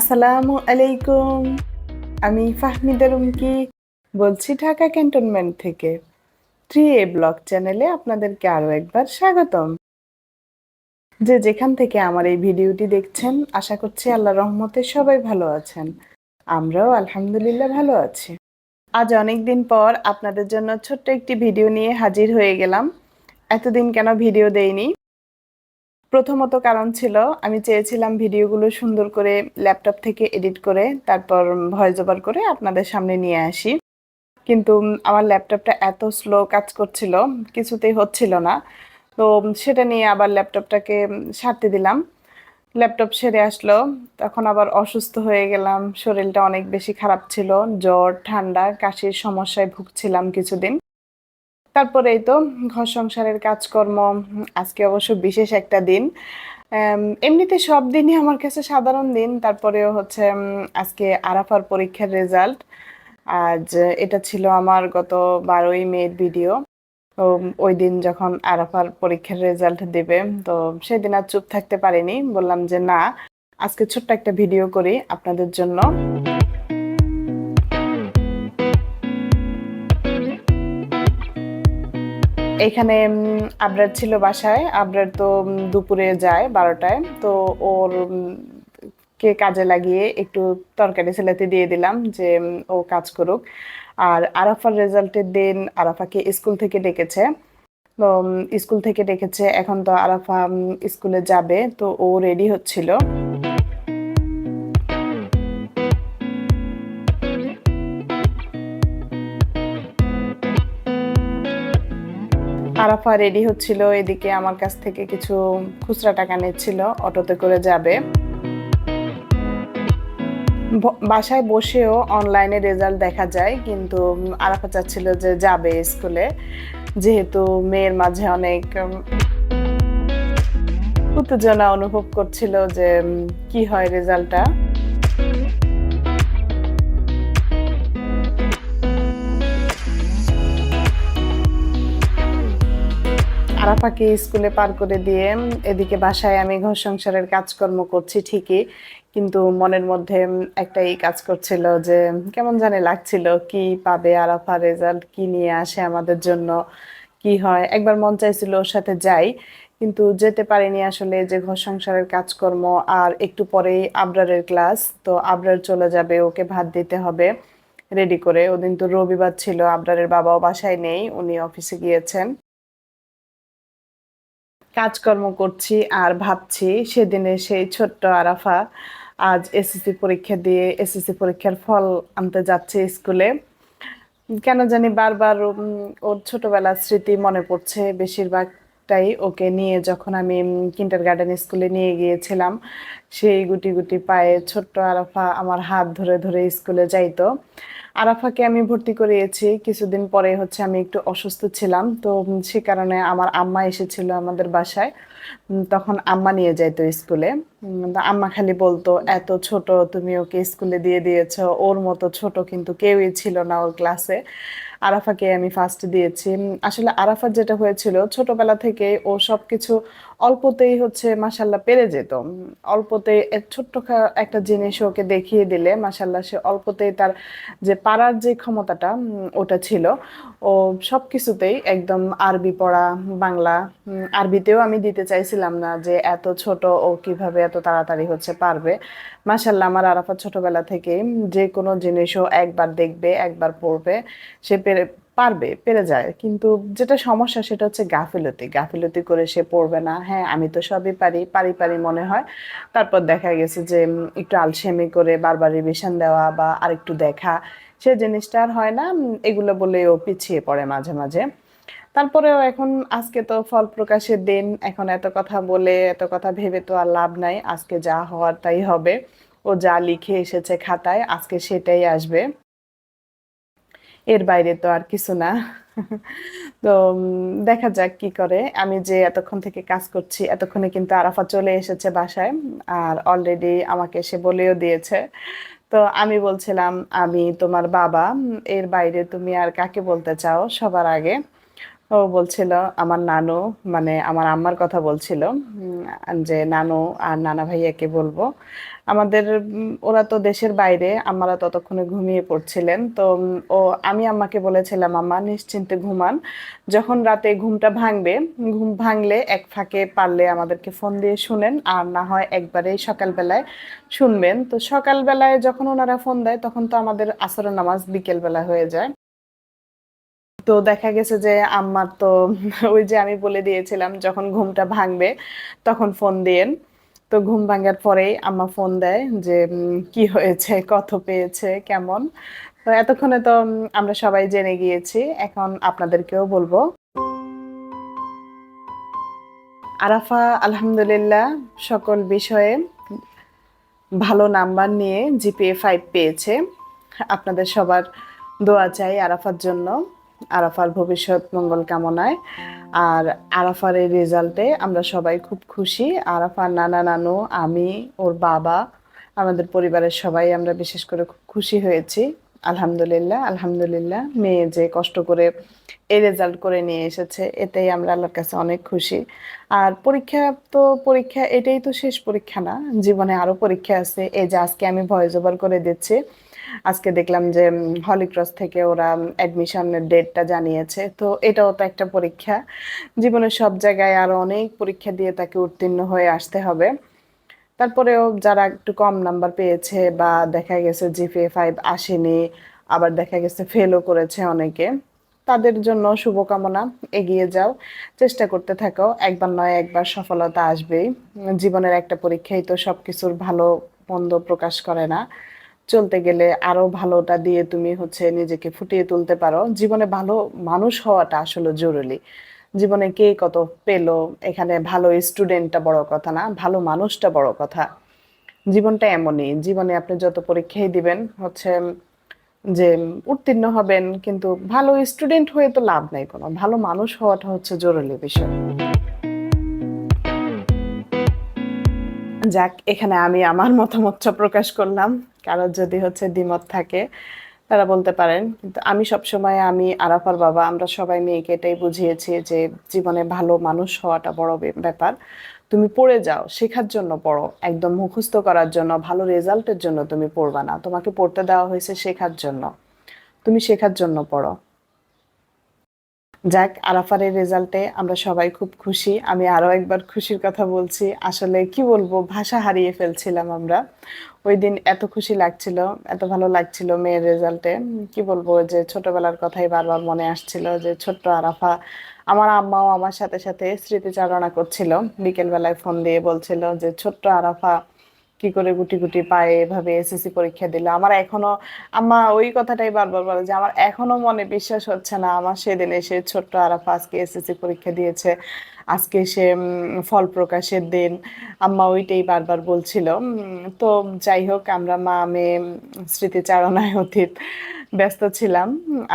আসসালামু আলাইকুম। আমি ফাহমিদা রুমকি বলছি ঢাকা ক্যান্টনমেন্ট থেকে। থ্রি এ ব্লগ চ্যানেলে আপনাদেরকে আরও একবার স্বাগতম। যে যেখান থেকে আমার এই ভিডিওটি দেখছেন, আশা করছি আল্লাহ রহমতে সবাই ভালো আছেন। আমরাও আলহামদুলিল্লাহ ভালো আছি। আজ অনেক দিন পর আপনাদের জন্য ছোট্ট একটি ভিডিও নিয়ে হাজির হয়ে গেলাম। এতদিন কেন ভিডিও দেইনি? প্রথমত কারণ ছিল, আমি চেয়েছিলাম ভিডিওগুলো সুন্দর করে ল্যাপটপ থেকে এডিট করে, তারপর ভয়েস ওভার করে আপনাদের সামনে নিয়ে আসি। কিন্তু আমার ল্যাপটপটা এত স্লো কাজ করছিল, কিছুতেই হচ্ছিল না। তো সেটা নিয়ে আবার ল্যাপটপটাকে সারতে দিলাম। ল্যাপটপ সেরে আসলো, তখন আবার অসুস্থ হয়ে গেলাম, শরীরটা অনেক বেশি খারাপ ছিল, জ্বর, ঠান্ডা, কাশির সমস্যায় ভুগছিলাম কিছুদিন। তারপরে এই তো ঘর সংসারের কাজকর্ম, আজকে অবশ্য বিশেষ একটা দিন। এমনিতে সব দিনই আমার কাছে সাধারণ দিন, তারপরেও হচ্ছে আজকে আরাফার পরীক্ষার রেজাল্ট আজ এটা ছিল আমার গত বারোই মেয়ের ভিডিও তো ওই দিন যখন আরাফার পরীক্ষার রেজাল্ট দেবে, তো সেদিন আর চুপ থাকতে পারিনি। বললাম যে, না, আজকে ছোট্ট একটা ভিডিও করি আপনাদের জন্য। এখানে আবরার ছিল বাসায়। আবরার তো দুপুরে যায় বারোটায়। তো ওর কে কাজে লাগিয়ে একটু তরকারি ছেলেতে দিয়ে দিলাম যে ও কাজ করুক। আর আরাফার রেজাল্টের দিন আরাফাকে স্কুল থেকে ডেকেছে। তো স্কুল থেকে ডেকেছে। এখন তো আরাফা স্কুলে যাবে। তো ও রেডি হচ্ছিল। আরাফা রেডি হচ্ছিল, এদিকে আমার কাছ থেকে কিছু খুচরা টাকা নিচ্ছিল, অটোতে করে যাবে। বাসায় বসেও অনলাইনে রেজাল্ট দেখা যায়, কিন্তু আরাফা চাচ্ছিল যে যাবে স্কুলে যেহেতু মেয়ের মাঝে অনেক উত্তেজনা অনুভব করছিল যে কি হয় রেজাল্টটা আরাফাকে স্কুলে পার করে দিয়ে এদিকে বাসায় আমি ঘর সংসারের কাজকর্ম করছি ঠিকই, কিন্তু মনের মধ্যে একটাই কাজ করছিল যে কেমন জানি লাগছিল, কি পাবে আরাফা রেজাল্ট কি নিয়ে আসে আমাদের জন্য, কি হয়। একবার মন চাইছিল ওর সাথে যাই, কিন্তু যেতে পারিনি আসলে যে ঘর সংসারের কাজকর্ম, আর একটু পরেই আবরারের ক্লাস তো আবরার চলে যাবে, ওকে ভাত দিতে হবে রেডি করে। ওদিন তো রবিবার ছিল, আবরারের বাবাও বাসায় নেই, উনি অফিসে গিয়েছেন। কাজকর্ম করছি আর ভাবছি সেদিনে সেই ছোট্ট আরাফা আজ এসএসসি পরীক্ষা দিয়ে এসএসসি পরীক্ষার ফল আনতে যাচ্ছে স্কুলে। কেন জানি বারবার ওর ছোটবেলার স্মৃতি মনে পড়ছে। বেশিরভাগটাই ওকে নিয়ে যখন আমি কিন্ডার গার্ডেন স্কুলে নিয়ে গিয়েছিলাম, সেই গুটি গুটি পায়ে ছোট্ট আরাফা আমার হাত ধরে ধরে স্কুলে যাইতো। আরাফাকে আমি ভর্তি করিয়েছি, কিছুদিন পরে হচ্ছে আমি একটু অসুস্থ ছিলাম, তো সে কারণে আমার আম্মা এসেছিল আমাদের বাসায় তখন আম্মা নিয়ে যাইতো স্কুলে আম্মা খালি বলতো, এত ছোট, তুমি ওকে স্কুলে দিয়ে দিয়েছ, ওর মতো ছোট কিন্তু কেউই ছিল না ওর ক্লাসে আরাফাকে আমি ফার্স্ট দিয়েছি। আসলে আরাফার যেটা হয়েছিল ছোটবেলা থেকে ও সবকিছু অল্পতেই হচ্ছে মাসাল্লাহ পেরে যেত। অল্পতে ছোট্ট একটা জিনিস ওকে দেখিয়ে দিলে মাসাল্লাহ সে অল্পতেই তার যে পারার যে ক্ষমতাটা ওটা ছিল, ও সব কিছুতেই একদম আরবি পড়া, বাংলা আরবিতেও আমি দিতে চাইছিলাম না যে এত ছোট ও কীভাবে এত তাড়াতাড়ি হচ্ছে পারবে। মাসাল্লাহ আমার আরাফাত ছোটবেলা থেকেই যে কোনো জিনিসও একবার দেখবে, একবার পড়বে, সে পেরে পারবে, পেরে যায়। কিন্তু যেটা সমস্যা সেটা হচ্ছে গাফিলতি। গাফিলতি করে সে পড়বে না। হ্যাঁ আমি তো সবই পারি পারি পারি মনে হয়। তারপর দেখা গেছে যে একটু আলসেমি করে বারবার রিভিশন দেওয়া বা আরেকটু দেখা, সে জিনিসটা আর হয় না এগুলো বলেও পিছিয়ে পড়ে মাঝে মাঝে। তারপরেও এখন আজকে তো ফল প্রকাশের দিন, এখন এত কথা বলে, এত কথা ভেবে তো আর লাভ নাই। আজকে যা হওয়ার তাই হবে। ও যা লিখে এসেছে খাতায়, আজকে সেটাই আসবে। এর বাইরে তো আর কিছু না। তো দেখা যাক কি করে। আমি যে এতক্ষণ থেকে কাজ করছি, এতক্ষণে কিন্তু আরাফা চলে এসেছে বাসায়, আর অলরেডি আমাকে সে বলেও দিয়েছে। তো আমি বলছিলাম, আমি তোমার বাবা, এর বাইরে তুমি আর কাকে বলতে চাও সবার আগে? ও বলছিল, আমার নানু মানে আমার আম্মার কথা বলছিল যে নানু আর নানা ভাইয়াকে বলব। আমাদের ওরা তো দেশের বাইরে, আম্মারা ততক্ষণে ঘুমিয়ে পড়ছিলেন। তো ও, আমি আম্মাকে বলেছিলাম, আম্মা নিশ্চিন্তে ঘুমান। যখন রাতে ঘুমটা ভাঙবে, ঘুম ভাঙলে এক ফাঁকে পারলে আমাদেরকে ফোন দিয়ে শুনেন, আর না হয় একবারেই সকালবেলায় শুনবেন। তো সকালবেলায় যখন ওনারা ফোন দেয়, তখন তো আমাদের আসরের নামাজ বিকেলবেলা হয়ে যায়। তো দেখা গেছে যে আম্মার তো ওই যে আমি বলে দিয়েছিলাম, যখন ঘুমটা ভাঙবে তখন ফোন দিয়েন। তো ঘুম ভাঙার পরেই আম্মা ফোন দেয় যে কি হয়েছে? কত পেয়েছে? কেমন? তো এতক্ষণে তো আমরা সবাই জেনে গিয়েছি। এখন আপনাদেরকেও বলব। আরাফা, আলহামদুলিল্লাহ, সকল বিষয়ে ভালো নাম্বার নিয়ে জিপিএ ফাইভ পেয়েছে। আপনাদের সবার দোয়া চাই আরাফার জন্য। আরাফার ভবিষ্যৎ মঙ্গল কামনায়। আর আরাফার এই রেজাল্টে আমরা সবাই খুব খুশি। আরাফার নানা নানু, আমি, ওর বাবা, আমাদের পরিবারের সবাই আমরা বিশেষ করে খুব খুশি হয়েছি। আলহামদুলিল্লাহ আলহামদুলিল্লাহ। মেয়ে যে কষ্ট করে এই রেজাল্ট করে নিয়ে এসেছে, এতেই আমরা আল্লাহর কাছে অনেক খুশি। আর পরীক্ষা তো পরীক্ষা, এটাই তো শেষ পরীক্ষা না। জীবনে আরও পরীক্ষা আছে। এই যে আজকে আমি ভয়েস ওভার করে দিচ্ছি আজকে দেখলাম যে হলিক্রস থেকে ওরা অ্যাডমিশনের ডেটটা জানিয়েছে। তো এটাও তো একটা পরীক্ষা। জীবনের সব জায়গায় আরও অনেক পরীক্ষা দিয়ে তাকে উত্তীর্ণ হয়ে আসতে হবে। তারপরেও যারা একটু কম নাম্বার পেয়েছে বা দেখা গেছে জিপিএ ফাইভ আসেনি, আবার দেখা গেছে ফেলও করেছে অনেকে, তাদের জন্য শুভকামনা। এগিয়ে যাও, চেষ্টা করতে থাকো। একবার নয়, একবার সফলতা আসবেই। জীবনের একটা পরীক্ষাই তো সবকিছুর ভালো মন্দ প্রকাশ করে না। চলতে গেলে আরও ভালোটা দিয়ে তুমি হচ্ছে নিজেকে ফুটিয়ে তুলতে পারো। জীবনে ভালো মানুষ হওয়াটা আসলে জরুরি। জীবনে কে কত পেল, এখানে ভালো স্টুডেন্টটা বড় কথা না, ভালো মানুষটা বড় কথা। জীবনটা এমনই, জীবনে আপনি যত পরীক্ষাই দিবেন, হচ্ছে যে উত্তীর্ণ হবেন, কিন্তু ভালো স্টুডেন্ট হয়ে তো লাভ নাই কোনো। ভালো মানুষ হওয়াটা হচ্ছে জরুরি বিষয়। যাক, এখানে আমি আমার মতামতটা প্রকাশ করলাম। কারোর যদি হচ্ছে দ্বিমত থাকে, তারা বলতে পারেন। কিন্তু আমি সবসময়, আমি, আরাফার বাবা, আমরা সবাই মেয়েকে এটাই বুঝিয়েছি যে জীবনে ভালো মানুষ হওয়াটা বড় ব্যাপার। তুমি পড়ে যাও, শেখার জন্য পড়ো, একদম মুখস্থ করার জন্য, ভালো রেজাল্টের জন্য তুমি পড়বা না। তোমাকে পড়তে দেওয়া হয়েছে শেখার জন্য। তুমি শেখার জন্য পড়ো। যাক আরাফারের রেজাল্টে আমরা সবাই খুব খুশি। আমি আরও একবার খুশির কথা বলছি। আসলে কি বলব, ভাষা হারিয়ে ফেলছিলাম আমরা। ওই দিন এত খুশি লাগছিল, এত ভালো লাগছিল মেয়ের রেজাল্টে কি বলব যে ছোটবেলার কথাই বারবার মনে আসছিল যে, ছোট্ট আরাফা, আমার আম্মাও আমার সাথে সাথে স্মৃতিচারণা করছিল। বিকেলবেলায় ফোন দিয়ে বলছিল যে, ছোট্ট আরাফা কি করে গুটি গুটি পায়ে এভাবে এসএসসি পরীক্ষা দিল। আমার এখনও, আম্মা ওই কথাটাই বারবার বলে যে আমার এখনও মনে বিশ্বাস হচ্ছে না। আমার সেদিন এসে ছোট্ট আরাফা আজকে এসএসসি পরীক্ষা দিয়েছে। আজকে সে ফল প্রকাশের দিন। আম্মা ওইটাই বারবার বলছিল। তো যাই হোক, আমরা মা, মেয়ে স্মৃতিচারণায় অতীত ব্যস্ত ছিলাম।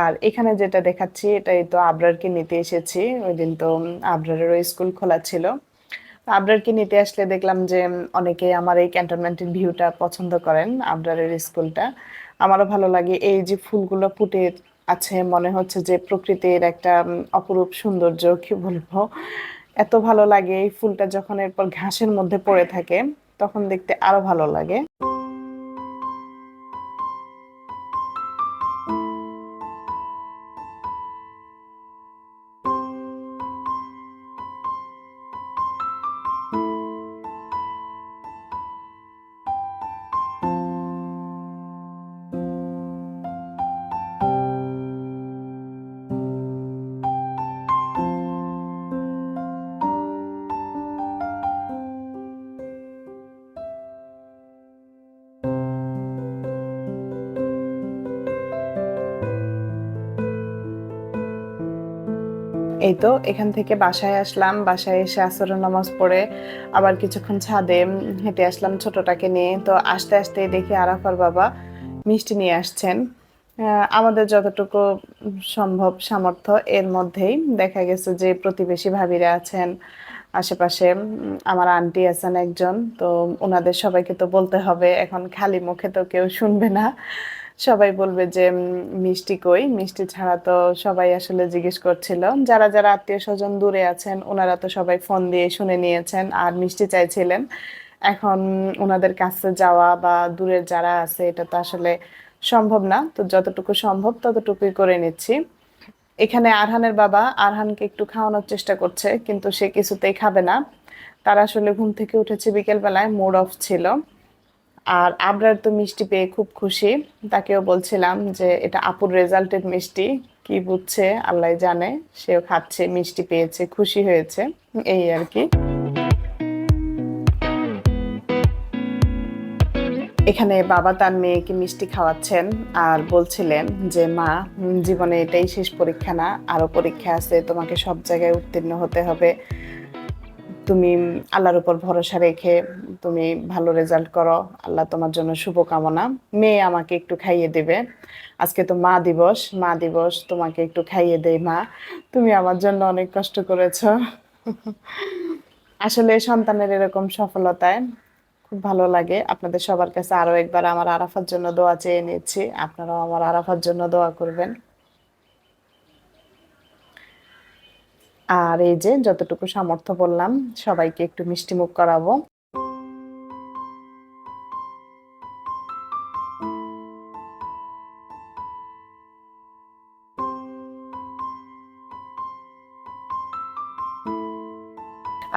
আর এখানে যেটা দেখাচ্ছি, এটাই তো আবরারকে নিতে এসেছি। ওই দিন তো আবরারেরও স্কুল খোলা ছিল। আবরারকে নিতে আসলে দেখলাম যে অনেকে আমার এই ক্যান্টনমেন্টের ভিউটা পছন্দ করেন আবরারের স্কুলটা। আমারও ভালো লাগে এই যে ফুলগুলো ফুটে আছে, মনে হচ্ছে যে প্রকৃতির একটা অপরূপ সৌন্দর্য, কি বলব? এত ভালো লাগে এই ফুলটা যখন এরপর ঘাসের মধ্যে পড়ে থাকে, তখন দেখতে আরও ভালো লাগে। এই তো, এখান থেকে বাসায় আসলাম, বাসায় এসে আসরের নামাজ পড়ে আবার কিছুক্ষণ ছাদে হেঁটে আসলাম ছোটটাকে নিয়ে। তো আস্তে আস্তে দেখি আরাফার বাবা মিষ্টি নিয়ে আসছেন। আমাদের যতটুকু সম্ভব সামর্থ্য, এর মধ্যেই দেখা গেছে যে প্রতিবেশী ভাবিরা আছেন আশেপাশে আমার আন্টি আছেন একজন। তো ওনাদের সবাইকে তো বলতে হবে, এখন খালি মুখে তো কেউ শুনবে না। সবাই বলবে যে মিষ্টি কই? মিষ্টি ছাড়া তো সবাই আসলে জিজ্ঞেস করছিল। যারা যারা আত্মীয় স্বজন দূরে আছেন, ওনারা তো সবাই ফোন দিয়ে শুনে নিয়েছেন আর মিষ্টি চাইছিলেন। এখন ওনাদের কাছে যাওয়া বা দূরের যারা আছে, এটা তো আসলে সম্ভব না। তো যতটুকু সম্ভব ততটুকুই করে নিচ্ছি। এখানে আরহানের বাবা আরহানকে একটু খাওয়ানোর চেষ্টা করছে, কিন্তু সে কিছুতেই খাবে না। তারা আসলে ঘুম থেকে উঠেছে বিকেল বেলায় মুড অফ ছিল। আর আবরার তো মিষ্টি পেয়ে খুব খুশি। তাকেও বলছিলাম যে, এটা আপুর রেজাল্টের মিষ্টি। কি বুঝছে? আল্লাহ জানে। সেও খাচ্ছে, মিষ্টি পেয়েছে, খুশি হয়েছে। এই আর কি। এখানে বাবা তার মেয়েকে মিষ্টি খাওয়াচ্ছেন আর বলছিলেন যে, মা, জীবনে এটাই শেষ পরীক্ষা না। আরও পরীক্ষা আছে। তোমাকে সব জায়গায় উত্তীর্ণ হতে হবে। তুমি আল্লাহর উপর ভরসা রেখে তুমি ভালো রেজাল্ট করো। আল্লাহ তোমার জন্য শুভকামনা। মেয়ে আমাকে একটু খাইয়ে দেবে। আজকে তো মা দিবস। মা দিবস তোমাকে একটু খাইয়ে দেই, মা। তুমি আমার জন্য অনেক কষ্ট করেছ। আসলে সন্তানের এরকম সফলতায় খুব ভালো লাগে। আপনাদের সবার কাছে আরও একবার আমার আরাফার জন্য দোয়া চেয়ে নিচ্ছি। আপনারাও আমার আরাফার জন্য দোয়া করবেন। আর এই যে যতটুকু সামর্থ্য বললাম, সবাইকে একটু মিষ্টি মুখ করাবো।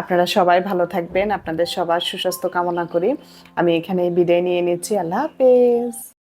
আপনারা সবাই ভালো থাকবেন। আপনাদের সবার সুস্বাস্থ্য কামনা করি। আমি এখানে বিদায় নিয়ে নিচ্ছি। আল্লাহ হাফেজ।